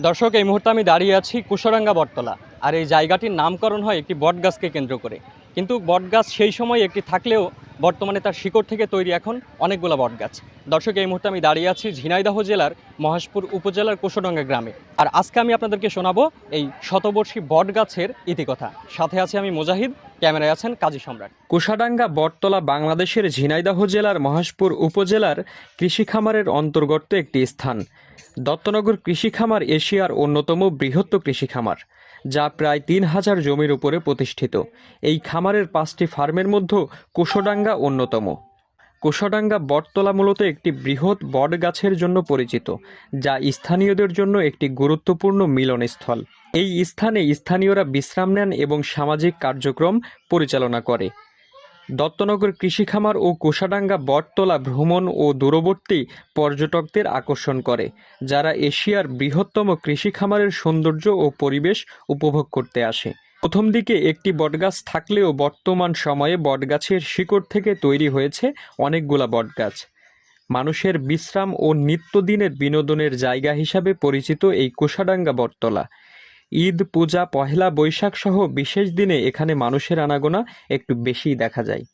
দর্শক, এই মুহূর্তে আমি দাঁড়িয়ে আছি কুশরাঙ্গা বটতলা। আর এই জায়গাটির নামকরণ হয় একটি বটগাছকে কেন্দ্র করে। কিন্তু বটগাছ সেই সময় একটি থাকলেও বর্তমানে তার শিকড় থেকে তৈরি এখন অনেকগুলো বটগাছ। দর্শক, এই মুহূর্তে আমি দাঁড়িয়ে আছি ঝিনাইদহ জেলার মহেশপুর উপজেলার কুশডাঙ্গা গ্রামে। আর আজকে আমি আপনাদেরকে শোনাবো এই শতবর্ষী বটগাছের ইতিকথা। সাথে আছে আমি মুজাহিদ, ক্যামেরায় আছেন কাজী সম্রাট। কুশাডাঙ্গা বটতলা বাংলাদেশের ঝিনাইদহ জেলার মহেশপুর উপজেলার কৃষি খামারের অন্তর্গত একটি স্থান। দত্তনগর কৃষি খামার এশিয়ার অন্যতম বৃহত্ত কৃষি খামার যা প্রায় তিন হাজার জমির উপরে প্রতিষ্ঠিত। এই খামারের পাঁচটি ফার্মের মধ্যে কোষডাঙ্গা অন্যতম। কোষডাঙ্গা বটতলা মূলত একটি বৃহৎ বট গাছের জন্য পরিচিত, যা স্থানীয়দের জন্য একটি গুরুত্বপূর্ণ মিলনস্থল। এই স্থানে স্থানীয়রা বিশ্রাম নেন এবং সামাজিক কার্যক্রম পরিচালনা করে। দত্তনগর কৃষি খামার ও কোষাডাঙ্গা বটতলা ভ্রমণ ও দূরবর্তী পর্যটকদের আকর্ষণ করে, যারা এশিয়ার বৃহত্তম কৃষি খামারের সৌন্দর্য ও পরিবেশ উপভোগ করতে আসে। প্রথম দিকে একটি বটগাছ থাকলেও বর্তমান সময়ে বটগাছের শিকড় থেকে তৈরি হয়েছে অনেকগুলা বটগাছ। মানুষের বিশ্রাম ও নিত্যদিনের বিনোদনের জায়গা হিসাবে পরিচিত এই কোষাডাঙ্গা বটতলা। ঈদ, পূজা, পহেলা বৈশাখ সহ বিশেষ দিনে এখানে মানুষের আনাগোনা একটু বেশি দেখা যায়।